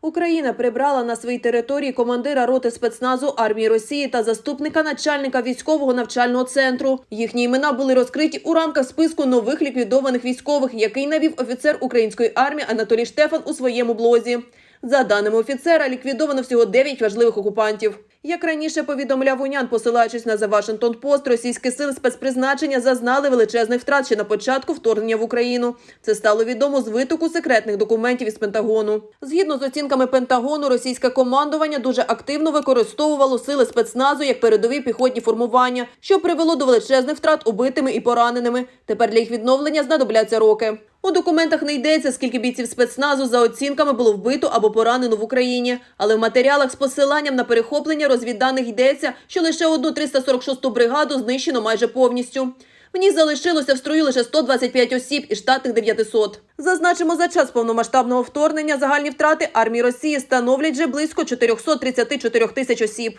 Україна прибрала на своїй території командира роти спецназу армії Росії та заступника начальника військового навчального центру. Їхні імена були розкриті у рамках списку нових ліквідованих військових, який навів офіцер української армії Анатолій Штефан у своєму блозі. За даними офіцера, ліквідовано всього 9 важливих окупантів. Як раніше повідомляв Унян, посилаючись на The Washington Post, російські сили спецпризначення зазнали величезних втрат ще на початку вторгнення в Україну. Це стало відомо з витоку секретних документів із Пентагону. Згідно з оцінками Пентагону, російське командування дуже активно використовувало сили спецназу як передові піхотні формування, що привело до величезних втрат убитими і пораненими. Тепер для їх відновлення знадобляться роки. У документах не йдеться, скільки бійців спецназу за оцінками було вбито або поранено в Україні. Але в матеріалах з посиланням на перехоплення розвідданих йдеться, що лише одну 346-ту бригаду знищено майже повністю. В ній залишилося в строю лише 125 осіб із штатних 900. Зазначимо, за час повномасштабного вторгнення загальні втрати армії Росії становлять вже близько 434 тисяч осіб.